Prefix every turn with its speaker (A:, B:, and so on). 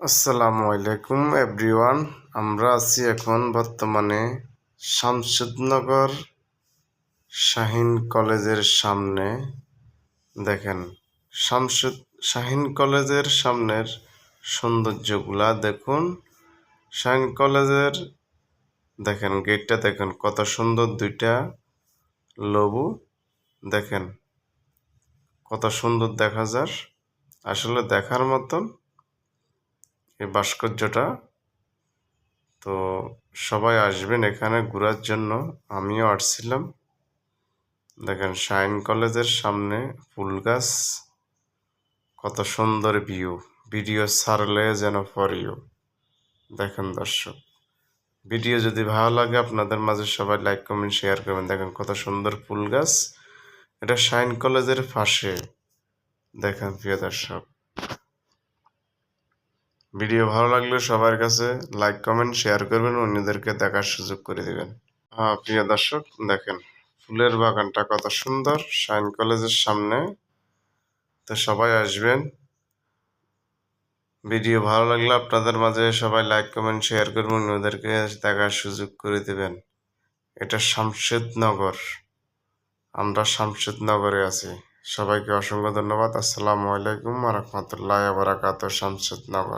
A: আসসালামু আলাইকুম, এভরিওয়ান। আমরা আছি এখন বর্তমানে শামসুদনগর শাহিন কলেজের সামনে। দেখেন, শামসুদ, শাহিন কলেজের সামনের সৌন্দর্যগুলা দেখুন। শাহিন কলেজের, দেখেন, গেটটা দেখেন, কত সুন্দর দুইটা লবু। দেখেন, কত সুন্দর দেখা যার। আসলে দেখার মতন এই ভাস্কর্যটা। তো সবাই আসবেন এখানে ঘোরার জন্য। আমিও আসছিলাম। দেখেন শাইন কলেজের সামনে ফুল গাছ। কত সুন্দর ভিউ। ভিডিও ছাড়লে যেন ফর ইউ দেখেন দর্শক, ভিডিও যদি ভালো লাগে আপনাদের মাঝে সবাই লাইক, কমেন্ট, শেয়ার করবেন। দেখেন কত সুন্দর ফুল গাছ। এটা শাইন কলেজের পাশে। দেখেন প্রিয় দর্শক। ভিডিও ভালো লাগলে সবার কাছে লাইক কমেন্ট শেয়ার করবেন, অন্যদেরকে দেখার সুযোগ করে দেবেন। হ্যাঁ প্রিয় দর্শক, দেখেন, ফুলের বাগানটা কত সুন্দর, শাইন কলেজের সামনে। তো সবাই আসবেন। ভিডিও ভালো লাগলে আপনাদের মাঝে সবাই লাইক কমেন্ট শেয়ার করবেন, অন্যদেরকে দেখার সুযোগ করে দেবেন। এটা শামশেদনগর আমরা শামশেদনগরে আছি। সবাইকে অসংখ্য ধন্যবাদ। আসসালামু আলাইকুম রহমতুল্লাহ বারাকাত শামশেদনগর